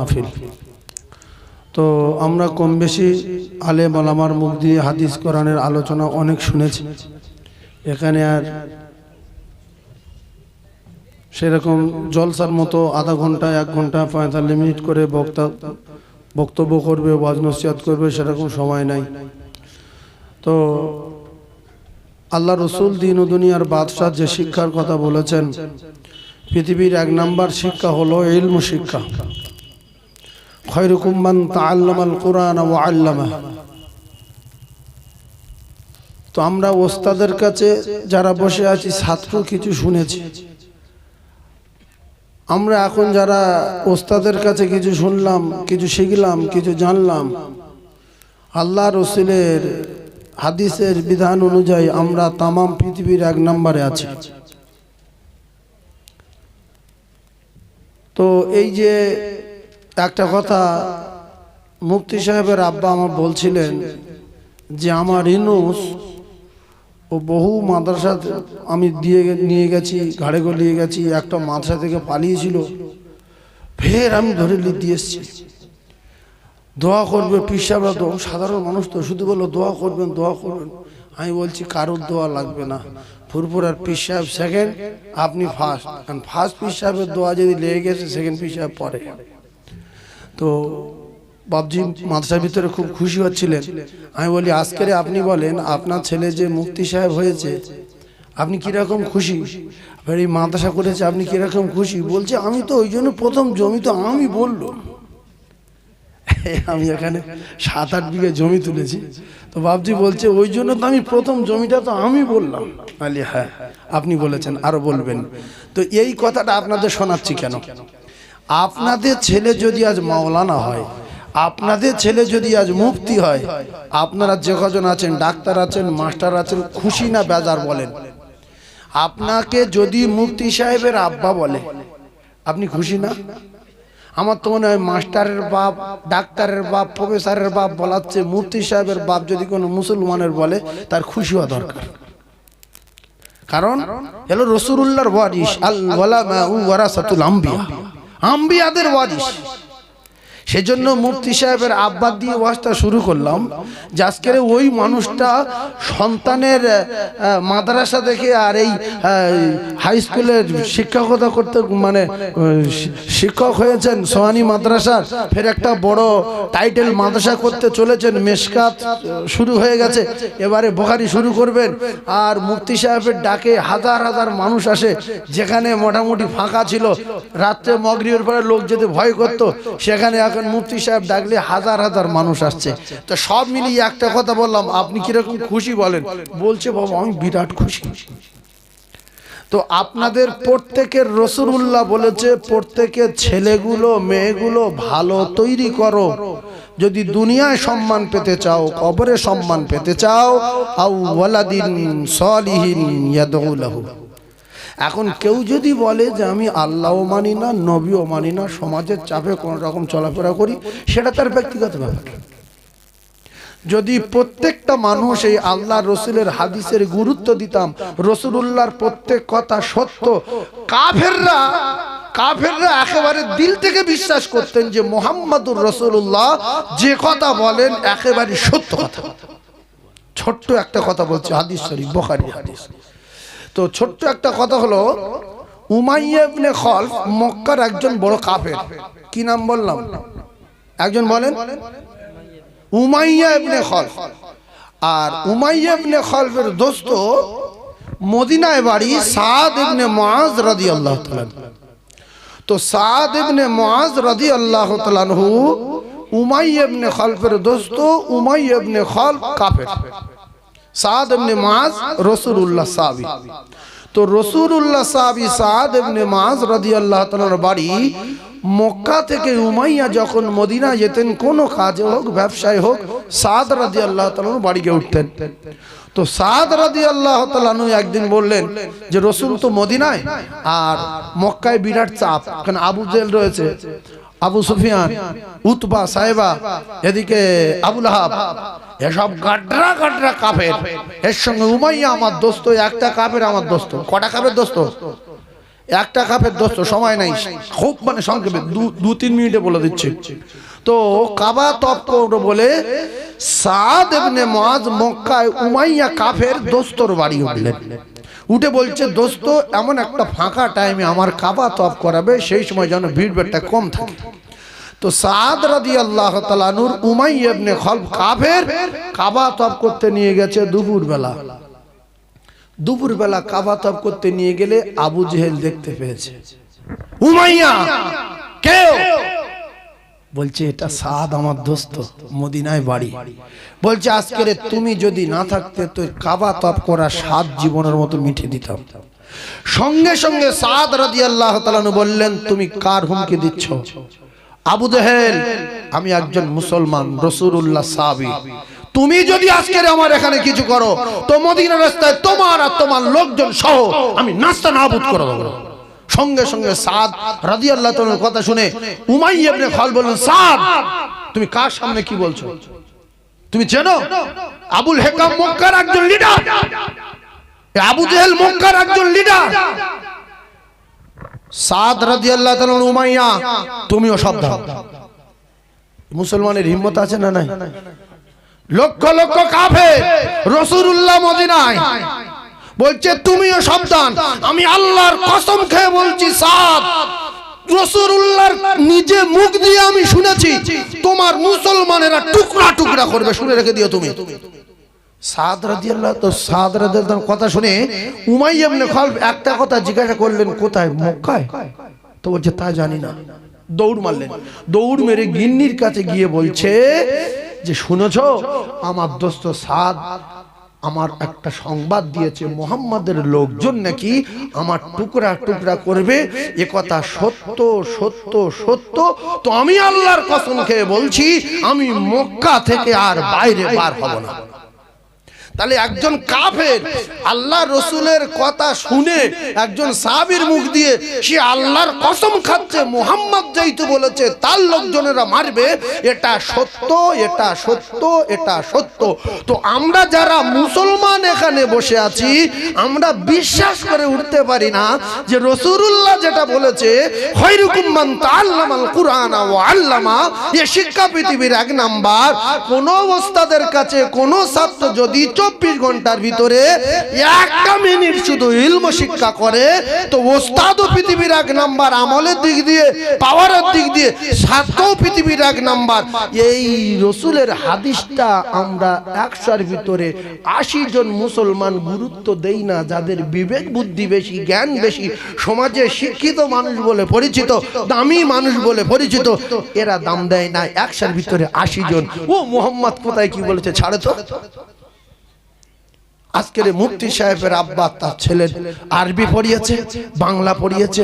মাহফিল। তো আমরা কম বেশি আলে মালামার মুখ দিয়ে হাদিস কোরআনের আলোচনা অনেক শুনেছি। এখানে আর সেরকম জলসার মতো আধা ঘণ্টা, এক ঘণ্টা, পঁয়তাল্লিশ মিনিট করে বক্তা বক্তব্য করবে, ওয়াজ নসিহাত করবে, সেরকম সময় নাই। তো আল্লাহ রসুল দিন ও দুনিয়ার বাদশাহ যে শিক্ষার কথা বলেছেন, পৃথিবীর এক নাম্বার শিক্ষা হলো ইলম শিক্ষা। খয়রুকুম মান তাআল্লামাল কোরআন ওয়া আল্লামা। তো আমরা ওস্তাদের কাছে যারা বসে আছি, ছাত্র কিছু শুনেছি। আমরা এখন যারা ওস্তাদের কাছে কিছু শুনলাম, কিছু শিখলাম, কিছু জানলাম, আল্লাহ রসুলের হাদিসের বিধান অনুযায়ী আমরা তামাম পৃথিবীর এক নম্বরে আছি। তো এই যে একটা কথা মুক্তি সাহেবের আব্বা আমার বলছিলেন যে আমার ইনুস ও বহু মাদ্রাসা আমি দিয়ে নিয়ে গেছি, ঘাড়ে গলিয়ে গেছি, একটা মাদ্রাসা থেকে পালিয়েছিল। ফের আমি ধরে দিয়ে এসছি। দোয়া করবে পিসাবরা তো সাধারণ মানুষ তো, শুধু বলল দোয়া করবেন দোয়া করবেন। আমি বলছি, কারোর দোয়া লাগবে না। ফুরফুরার পিস সাহেব সেকেন্ড আপনি ফার্স্ট কারণ ফার্স্ট পিস সাহেবের দোয়া যদি লেগে গেছে সেকেন্ড পিস সাহেব পরে। তো বাবজি মাদ্রাসার ভিতরে খুব খুশি হচ্ছিলেন। আমি বলি, আজকের আপনি বলেন, আপনার ছেলে যে মুক্তি সাহেব হয়েছে, আপনি কীরকম খুশি? এবার এই মাদ্রাসা করেছে, আপনি কীরকম খুশি? বলছে, আমি তো ওই জন্য প্রথম জমি তো আমি বলল আমি এখানে সাত আট বিঘে জমি তুলেছি। তো বাবজি বলছে, ওই জন্য তো আমি প্রথম জমিটা তো আমি বললাম। আলি হ্যাঁ আপনি বলেছেন, আরও বলবেন। তো এই কথাটা আপনাদের শোনাচ্ছি কেন? আপনাদের ছেলে যদি আজ মাওলানা হয়, আপনাদের ছেলে যদি আজ মুফতি হয়, আপনারা যে কজন আছেন, ডাক্তার আছেন, মাস্টার আছেন, খুশি না বেজার বলেন? আপনাকে যদি মুফতি সাহেবের আব্বা বলে, আপনি খুশি না? আমার তো মনে হয় মাস্টারের বাপ, ডাক্তারের বাপ, প্রফেসরের বাপ বলাচ্ছে, মুফতি সাহেবের বাপ যদি কোনো মুসলমানের বলে, তার খুশি হওয়া দরকার। কারণ হলো রসুল্লাহর ওয়ারিস আল উ ওয়ারাসাতুল আম্বিয়া। আম্বিয়াদের ওয়ারিস সেজন্য মুফতি সাহেবের আব্বাদ দিয়ে ওয়াজটা শুরু করলাম যে আজকের ওই মানুষটা সন্তানের মাদ্রাসা দেখে আর এই হাই স্কুলের শিক্ষকতা করতে মানে শিক্ষক হয়েছেন সোহানি মাদ্রাসার। ফের একটা বড় টাইটেল মাদ্রাসা করতে চলেছেন, মেশকাত শুরু হয়ে গেছে। এবারে বোখারি শুরু করবেন। আর মুফতি সাহেবের ডাকে হাজার হাজার মানুষ আসে, যেখানে মোটামুটি ফাঁকা ছিল। রাত্রে মগরিবের পরে লোক যেতে ভয় করত, সেখানে এখন মুফতি সাহেব ডাকলে হাজার হাজার মানুষ আসছে। তো সব মিলিয়ে একটা কথা বললাম, আপনি কীরকম খুশি বলেন? বলছে, বাবা, আমি বিরাট খুশি। তো আপনাদের প্রত্যেকের রসুল্লাহ বলেছে প্রত্যেকের ছেলেগুলো, মেয়েগুলো ভালো তৈরি করো। যদি দুনিয়ায় সম্মান পেতে চাও, কবরে সম্মান পেতে চাও আউ ওয়ালাদিন সলিহিন ইয়াদউ লাহু এখন কেউ যদি বলে যে আমি আল্লাহও মানি না, নবীও মানি না, সমাজের চাপে কোনো রকম চলাফেরা করি, সেটা তার ব্যক্তিগত ব্যাপার। যদি প্রত্যেকটা মানুষ এই আল্লাহ রসুলের হাদিসের গুরুত্ব দিতাম, রসুলুল্লাহর প্রত্যেক কথা সত্য, কাফেররা কাফেররা একেবারে দিল থেকে বিশ্বাস করতেন যে মোহাম্মদুর রসুল্লাহ যে কথা বলেন একেবারে সত্য কথা। ছোট্ট একটা কথা বলছে, হাদিস শরীফ, বোখারি হাদিস। তো ছোট্ট একটা কথা হলো, উমাইয়া ইবনে খলফ মক্কার একজন বড় কাফের। কি নাম বললাম? একজন বলেন? উমাইয়া ইবনে খলফ। আর উমাইয়া ইবনে খলফের দোস্ত মদিনায় বাড়ি সাদ ইবনে মুআজ রাদিয়াল্লাহু তাআলা তো সাদ ইবনে মুআজ রাদিয়াল্লাহু তাআলা আনহু উমাইয়া ইবনে খলফের দোস্ত উমাইয়া ইবনে খলফ কাফের। সাদ ইবনে মুআজ রাসূলুল্লাহ সাহাবী তো রাসূলুল্লাহ সাহাবী সাদ ইবনে মুআজ রাদিয়াল্লাহু তাআলার বাড়ি মক্কা থেকে উমাইয়া যখন মদিনা যেতেন, কোনো কাজে হোক, ব্যবসায় হোক, সাদ রাদিয়াল্লাহু তাআলার বাড়ি গিয়ে উঠতেন। তো সাদ রাদিয়াল্লাহু তাআলা একদিন বললেন যে, রসুল তো মদিনায়, আর মক্কায় বিরাট চাপ কারণ আবু জেল রয়েছে, আবু সুফিয়ান, উতবা সাহেবা, এদিকে আবুল হাব এসব গাড্রা গাড্রা কাফের। এর সঙ্গে উমাইয়া আমার দোস্ত, একটা কাপের আমার দোস্ত। কটা কাপের দোস্ত? একটা কাপের দোস্ত, সময় নাই। খুব মানে সংক্ষেপে, দু- তিন মিনিটে বলে দিচ্ছে। তো কাবা তপ বলে সাদ ইবনে মুআজ মক্কায় উমাইয়া কাফের দোস্তর বাড়ি উঠলেন। উঠে বলছে, দোস্ত, এমন একটা ফাঁকা টাইমে আমার কাবা তপ করাবে, সেই সময় যেন ভিড় কম থাকে। তো সাদ রাদি আল্লাহ তালানুর উমাই ইবনে খলফ কাফের কাবা তপ করতে নিয়ে গেছে দুপুরবেলা। দুপুরবেলা কাবা তপ করতে নিয়ে গেলে আবু জেহেল দেখতে পেয়েছে। উমাইয়া, কেউ? বলছে, এটা সাদ আমার দোস্ত, মদিনায় বাড়ি। বলছে আজকের তুমি যদি না থাকতে, তো কাবা তপ করা সাত জীবনের মতো মিঠে দিতাম। সঙ্গে সঙ্গে সাদ রাদি আল্লাহ তালানু বললেন, তুমি কার হুমকি দিচ্ছ? আবু জেহেল, আমি একজন মুসলমান রসুল্লাহ সাবি তুমি যদি আজকের আমার এখানে কিছু করো, তো মদিনা রাস্তায় তোমার আর তোমার লোকজন সহ আমি নাস্তা নাবুদ করে দেবো। সঙ্গে সঙ্গে সাদ রাজি আল্লাহ কথা শুনে উমাই ইবনে খাল বললেন, সাদ, তুমি কার সামনে কি বলছো? তুমি চেনো? আবুল হেকাম মক্কার একজন লিডার আবু জেহেল মক্কার একজন লিডার সাদ রাজি আল্লাহ উমাইয়া, তুমিও সাবধান। মুসলমানের হিম্মত আছে না নাই? লক্ষ লক্ষ কাফে রসুল্লাহ মদিনায় বলছে, তুমিও সাবধান। আমি আল্লাহর কসম খেয়ে বলছি, সাদ রসুল্লাহর নিজে মুখ দিয়ে আমি শুনেছি, তোমার মুসলমানেরা টুকরা টুকরা করবে। শুনে রেখে দিও তুমি। কথা শুনে উমাই একটা কথা জিজ্ঞাসা করলেন, কোথায়? দৌড় মারলেন। দৌড় মেরে গিন্নির কাছে গিয়ে বলছে যে, শুনেছ, আমার দোস্ত আমার একটা সংবাদ দিয়েছে, মোহাম্মদের লোকজন নাকি আমার টুকরা টুকরা করবে, এ কথা সত্য সত্য সত্য। তো আমি আল্লাহর কসম খেয়ে বলছি, আমি মক্কা থেকে আর বাইরে বার হব না। তাহলে একজন কাফের আল্লাহ রসুলের কথা শুনে একজন সাহাবীর মুখ দিয়ে সে আল্লাহর কসম খাচ্ছে, মোহাম্মদ যেহেতু বলেছে, তার লোকজনেরা মারবে, এটা সত্য এটা সত্য এটা সত্য। তো আমরা যারা মুসলমান এখানে বসে আছি, আমরা বিশ্বাস করে উঠতে পারি না যে রসুল্লাহ যেটা বলেছে, খৈরুকুম মান তাআল্লামাল কুরআন ওয়া আল্লামা এ শিক্ষা পৃথিবীর এক নাম্বার। কোন ওস্তাদের কাছে কোন ছাত্র যদি চব্বিশ ঘণ্টার ভিতরে একটা মিনিট শুধু ইলম শিক্ষা করে, তো ওস্তাদও পৃথিবীর এক নাম্বার, আমলের দিক দিয়ে, পাওয়ারের দিক দিয়ে ছাত্রও পৃথিবীর এক নাম্বার। এই রসুলের হাদিসটা আমরা একশোর ভিতরে আশি জন মুসলমান গুরুত্ব দেই না, যাদের বিবেক বুদ্ধি বেশি, জ্ঞান বেশি, সমাজে শিক্ষিত মানুষ বলে পরিচিত, দামি মানুষ বলে পরিচিত, এরা দাম দেয় না। একশোর ভিতরে আশি জন। ও মোহাম্মদ কোথায় কি বলেছে? ছাড়ে তো। আজকের মুফতি সাহেবের আব্বা তার ছেলের আরবি পড়িয়েছে বাংলা পড়িয়েছে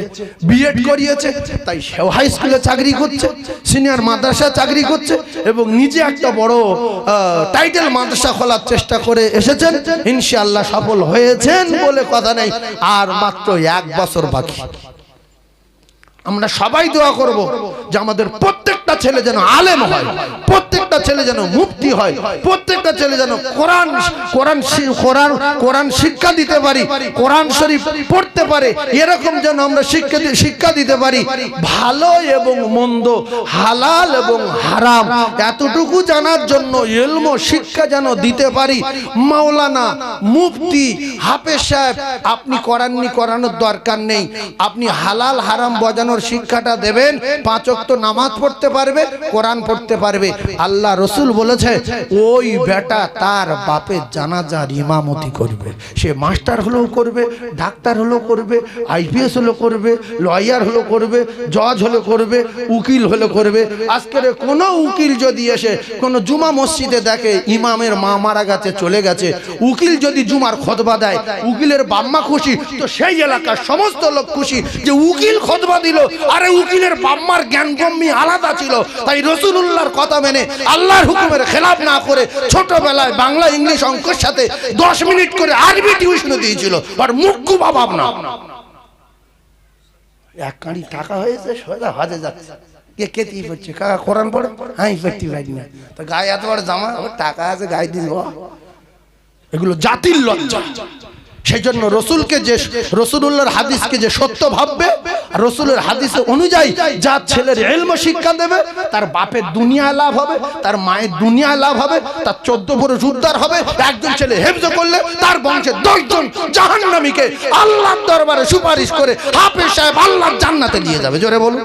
বিএড করিয়েছে তাই সেও হাই স্কুলে চাকরি করছে সিনিয়র মাদ্রাসা চাকরি করছে এবং নিজে একটা বড় টাইটেল মাদ্রাসা খোলার চেষ্টা করে এসেছেন। ইনশাআল্লাহ সফল হয়েছেন বলে কথা নেই। আর মাত্র এক বছর বাকি। আমরা সবাই দোয়া করব যে আমাদের প্রত্যেকটা ছেলে যেন আলেম হয়, প্রত্যেকটা ছেলে যেন মুক্তি হয়, প্রত্যেকটা ছেলে যেন কোরআন কোরআন কোরআন কোরআন শিক্ষা দিতে পারি, কোরআন শরীফ পড়তে পারে, এরকম যেন আমরা শিক্ষা শিক্ষা দিতে পারি। ভালো এবং মন্দ, হালাল এবং হারাম, এতটুকু জানার জন্য এলম শিক্ষা যেন দিতে পারি। মাওলানা, মুফতি, হাফেজ সাহেব, আপনি করাননি, করানোর দরকার নেই। আপনি হালাল, হারাম বজানোর শিক্ষাটা দেবেন, পাঁচ ওয়াক্ত নামাজ পড়তে পারবে, কোরআন পড়তে পারবে। আল্লাহ রসুল বলেছে, ওই বেটা তার বাপের জানাজার ইমামতি করবে। সে মাস্টার হলেও করবে, ডাক্তার হলেও করবে, আইপিএস হলেও করবে, লয়ার হলেও করবে, জজ হলে করবে, উকিল হলে করবে। আজকের কোনো উকিল যদি এসে কোনো জুমা মসজিদে দেখে ইমামের মা মারা গেছে, চলে গেছে, উকিল যদি জুমার খতবা দেয়, উকিলের বাম্মা খুশি, তো সেই এলাকার সমস্ত লোক খুশি যে উকিল খতবা দিল। আরে উকিলের বাম্মার জ্ঞান গম্মি আলাদা ছিল। তাই রসুলুল্লাহর কথা মেনে আল্লাহর হুকুমের খেলাপ না করে ছোটবেলায় বাংলা ইংলিশ অঙ্কের সাথে দশ মিনিট করে আরবি টিউশন দিয়েছিল। আর মুখ্য বাবাব না। এক কাঁড়ি টাকা হয়েছে সোজা হজে যাচ্ছে। কে কেতি পড়ছে? কাকা কোরআন পড়ো? আমি পড়তে পারি না। তো গায়ে এত বড় জামা টাকা আছে গায়ে দিন এগুলো জাতির লজ্জা। সেই জন্য রসুলকে যে রসুল্লাহর হাদিসকে যে সত্য ভাববে, রসুলের হাদিস অনুযায়ী যা ছেলের এলম শিক্ষা দেবে, তার বাপের দুনিয়া লাভ হবে, তার মায়ের দুনিয়া লাভ হবে, তার চোদ্দ পুরুষ উদ্ধার হবে। একজন ছেলে হেফজ করলে তার বংশে দশজন জাহান্নামীকে আল্লাহর দরবারে সুপারিশ করে হাফেজ সাহেব আল্লাহর জান্নাতে নিয়ে যাবে। জোরে বলুন।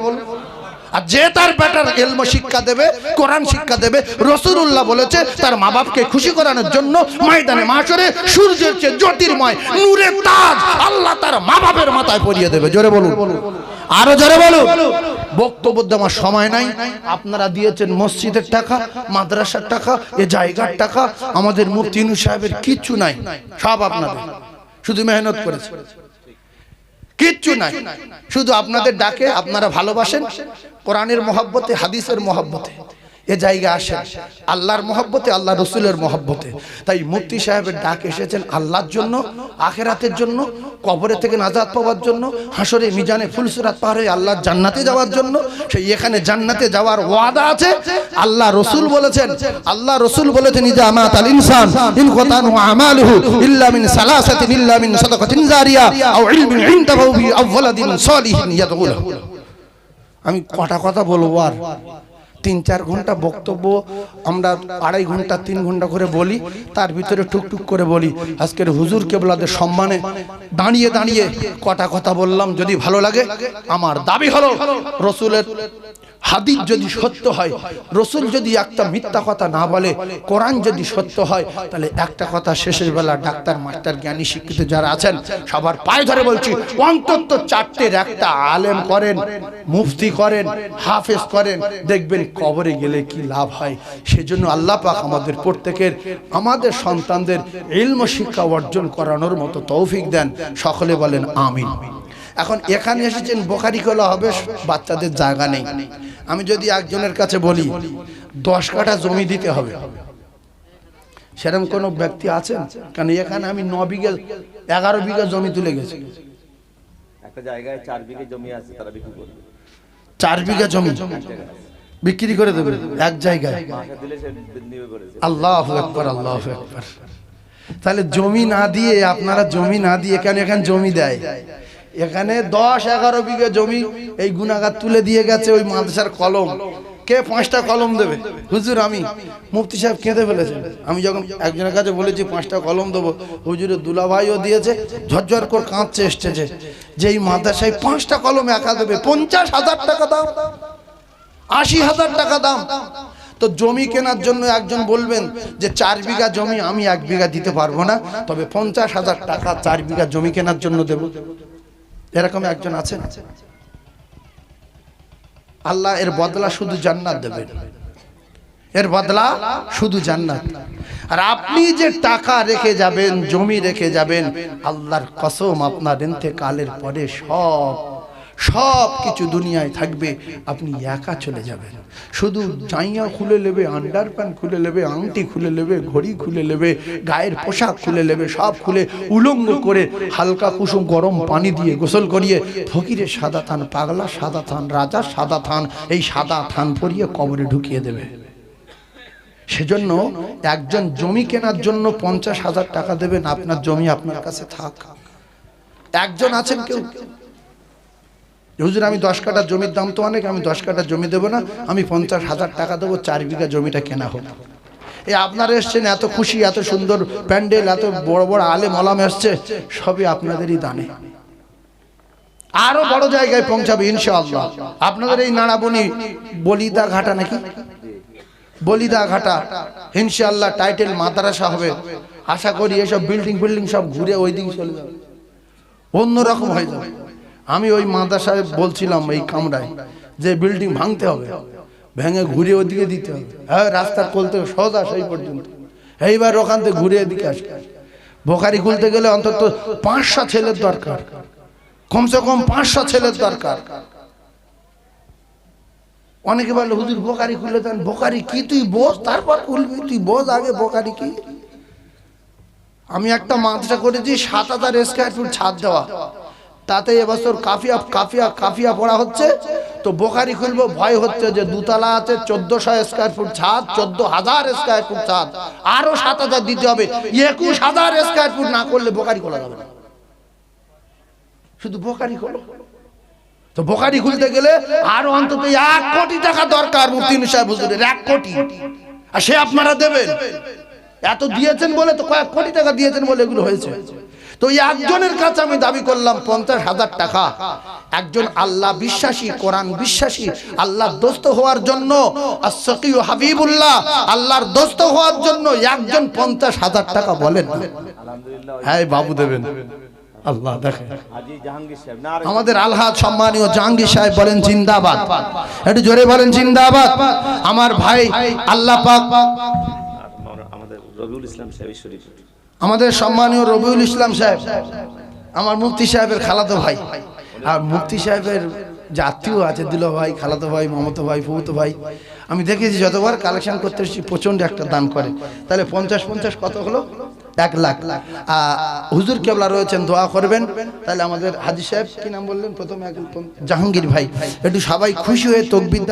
আর যে তার বেটার এলম শিক্ষা দেবে, কোরআন শিক্ষা দেবে রসুল্লাহ বলেছে, তার মা বাপকে খুশি করানোর জন্য ময়দানে মাসরে সূর্যের চেয়ে জ্যোতির্ময় নূরের তাজ আল্লাহ তার মা বাপের মাথায় পরিয়ে দেবে। জোরে বলুন। আরও জোরে বলুন। বক্তব্য দেওয়ার সময় নাই। আপনারা দিয়েছেন মসজিদের টাকা, মাদ্রাসার টাকা, এ জায়গার টাকা। আমাদের মুফতিনু সাহেবের কিচ্ছু নাই। সব আপনাদের। শুধু মেহনত করেছে। কিচ্ছু নাই। শুধু আপনাদের ডাকে আপনারা ভালোবাসেন কোরআনের মহাব্বতে হাদিসের মহব্বতে। এ জায়গা আসে আল্লাহর মহব্বতে আল্লাহ রসুলের মহব্বতে। তাই মুফতি সাহেবের ডাক এসেছেন আল্লাহর জন্য, আখেরাতের জন্য, কবরে থেকে নাজাদ পাওয়ার জন্য হাসরে মিজানে ফুলসুরাত পার হয়ে আল্লাহর জান্নাতে যাওয়ার জন্য। সেই এখানে জান্নাতে যাওয়ার ওয়াদা আছে। আল্লাহ রসুল বলেছেন, আল্লাহ রসুল বলেছেন ইদা আমাত আল ইনসান, ইন আমালুহু ইল্লা মিন সালাসাতিন, ইল্লা মিন সাদাকাতিন জারিয়া, আও ইলমিন বি আওয়ালাদিন সালিহিন আমি কটা কথা বলব আর? তিন চার ঘণ্টা বক্তব্য আমরা আড়াই ঘণ্টা, তিন ঘণ্টা করে বলি, তার ভিতরে টুকটুক করে বলি। আজকের হুজুর কেবলাদের সম্মানে দাঁড়িয়ে দাঁড়িয়ে কটা কথা বললাম, যদি ভালো লাগে, আমার দাবি হলো, রসুলের হাদিস যদি সত্য হয়, রসুল যদি একটা মিথ্যা কথা না বলে, কোরআন যদি সত্য হয়, তাহলে একটা কথা শেষের বেলা ডাক্তার, মাস্টার, জ্ঞানী, শিক্ষিত যারা আছেন, সবার পায়ে ধরে বলছি, অন্তত চারটের একটা আলেম করেন, মুফতি করেন, হাফেজ করেন, দেখবেন কবরে গেলে কি লাভ হয়? সেজন্য আল্লাহ পাক আমাদের প্রত্যেকের, আমাদের সন্তানদের ইলম শিক্ষা অর্জন করানোর মতো তৌফিক দেন। সকলে বলেন, আমিন। এখন এখানে এসেছেন বোখারি খোলা হবে বাচ্চাদের জায়গা নেই। আমি যদি একজনের কাছে বলি দশ কাঠা জমি দিতে হবে। সেরকম কোনো ব্যক্তি আছেন? কারণ এখানে আমি ন বিঘা এগারো বিঘা জমি তুলে গেছি। একটা জায়গায় চার বিঘে জমি আছে তারা বিক্রি করবে। চার বিঘা জমি বিক্রি করে দেবে এক জায়গায়। আল্লাহ একবার আল্লাহ একবার তাহলে জমি না দিয়ে আপনারা জমি না দিয়ে কেন এখানে জমি দেয়? এখানে দশ, এগারো বিঘা জমি এই গুণাগার তুলে দিয়ে গেছে ওই মাদ্রাসার কলম। কে পাঁচটা কলম দেবে? হুজুর, আমি। মুফতি সাহেব কেঁদে ফেলেছেন। আমি যখন একজনের কাছে বলেছি, পাঁচটা কলম দেবো, হুজুরের দুলাভাইও দিয়েছে, ঝরঝর করে কাঁদছে এসছে যে এই মাদ্রাসায় পাঁচটা কলম একা দেবে, পঞ্চাশ হাজার টাকা দাম, আশি হাজার টাকা দাম। তো জমি কেনার জন্য একজন বলবেন যে, চার বিঘা জমি আমি এক বিঘা দিতে পারব না, তবে পঞ্চাশ হাজার টাকা চার বিঘা জমি কেনার জন্য দেব। এরকম একজন আছেন? আল্লাহ এর বদলা শুধু জান্নাত দেবেন। এর বদলা শুধু জান্নাত। আর আপনি যে টাকা রেখে যাবেন, জমি রেখে যাবেন, আল্লাহর কসম আপনার কালের পরে সব সব কিছু দুনিয়ায় থাকবে, আপনি একা চলে যাবেন। শুধু জাইয়া খুলে নেবে আন্ডার প্যান্ট খুলে নেবে, আংটি খুলে নেবে, ঘড়ি খুলে নেবে, গায়ের পোশাক খুলে নেবে, সব খুলে উলঙ্গ করে হালকা কুসুম গরম পানি দিয়ে গোসল করিয়ে ফকিরের সাদা থান, পাগলা সাদা থান রাজা সাদা থান, এই সাদা থান পরিয়ে কবরে ঢুকিয়ে দেবে। সেজন্য একজন জমি কেনার জন্য পঞ্চাশ হাজার টাকা দেবেন, আপনার জমি আপনার কাছে থাক। একজন আছেন কেউ? হুজুর, আমি দশ কাঠা জমির দাম তো অনেক, আমি দশ কাঠা জমি দেবো না, আমি পঞ্চাশ হাজার টাকা দেবো, চার বিঘা জমিটা কেনা হোক। এই আপনারা এসছেন, এত খুশি, এত সুন্দর প্যান্ডেল, এত বড় বড় আলে মলাম এসছে, সবই আপনাদেরই দানে। আরও বড় জায়গায় পৌঁছাবে, ইনশাআল্লাহ। আপনাদের এই নাড়াবনি বলিদা ঘাটা নাকি? বলিদা ঘাটা, ইনশাআল্লাহ টাইটেল মাদ্রাসা হবে। আশা করি এসব বিল্ডিং বিল্ডিং সব ঘুরে ওই দিকে চলে যাবে। অন্যরকম হয়ে যাবে। আমি ওই মাদ্রাসায় বলছিলাম এই কামরায় যে বিল্ডিং ভাঙতে হবে। ভেঙে ঘুরে ওদিকে দিতে হবে। হ্যাঁ রাস্তা খুলতে সোজা সেই পর্যন্ত। এইবার ওখান থেকে ঘুরে এদিকে আসবে বোকারি খুলতে গেলে অন্তত পাঁচশো ছেলের দরকার। কমসে কম পাঁচশো ছেলের দরকার। অনেকে বলে, হুজুর বোকারি খুলে দেন বোকারি কি? তুই বস তারপর খুলবি। তুই বস আগে বোকারি কি? আমি একটা মাদ্রাসা করেছি, সাত হাজার স্কোয়ার ফুট ছাদ দেওয়া। তাতে এবছর কাফিয়া কাফিয়া কাফিয়া পড়া হচ্ছে। তো বোখারি খুলবো, ভয় হচ্ছে যে দুতলা আছে, চোদ্দশো স্কোয়ার ফুট ছাদ, চোদ্দ হাজার স্কোয়ার ফুট ছাদ। আরও সাত হাজার দিতে হবে। একুশ হাজার স্কোয়ার ফুট না করলে বোখারি খোলা যাবে না। শুধু বোখারি খোলো। তো বোখারি খুলতে গেলে আরও অন্তত এক কোটি টাকা দরকার মুফতি সাহেব হুজুরের, এক কোটি। আর সে আপনারা দেবেন। এত দিয়েছেন বলে তো কয়েক কোটি টাকা দিয়েছেন বলে এগুলো হয়েছে। তো এই একজনের কাছে আমি দাবি করলাম পঞ্চাশ হাজার টাকা। একজন আল্লাহ বিশ্বাসী কোরআন বিশ্বাসী আল্লাহর দোস্ত হওয়ার জন্য হাবিবুল্লাহ আল্লাহর দোস্ত হওয়ার জন্য একজন পঞ্চাশ হাজার টাকা বলেন। হ্যাঁ বাবু দেবেন। আল্লাহ দেখেন। আমাদের আলহাদ সম্মানীয় জাহাঙ্গীর সাহেব বলেন জিন্দাবাদ। একটু জোরে বলেন জিন্দাবাদ। আমার ভাই আল্লাহ পাক আমাদের রবিউল ইসলাম সাহেব শরীফ। আমাদের সম্মানীয় রবিউল ইসলাম সাহেব, আমার মুফতি সাহেবের খালাতো ভাই। আর মুফতি সাহেবের যে আত্মীয় আছে, দিল ভাই, খালাতো ভাই, মমতো ভাই ফুতো ভাই, আমি দেখেছি যতবার কালেকশন করতে এসেছি, প্রচণ্ড একটা দান করে। তাহলে পঞ্চাশ পঞ্চাশ কত হলো? এক লাখ। হুজুর কেবলা রয়েছেন, দোয়া করবেন। তাহলে আমাদের হাজি সাহেব কি নাম বললেন? প্রথমে জাহাঙ্গীর ভাই। একটু সবাই খুশি হয়ে তকবির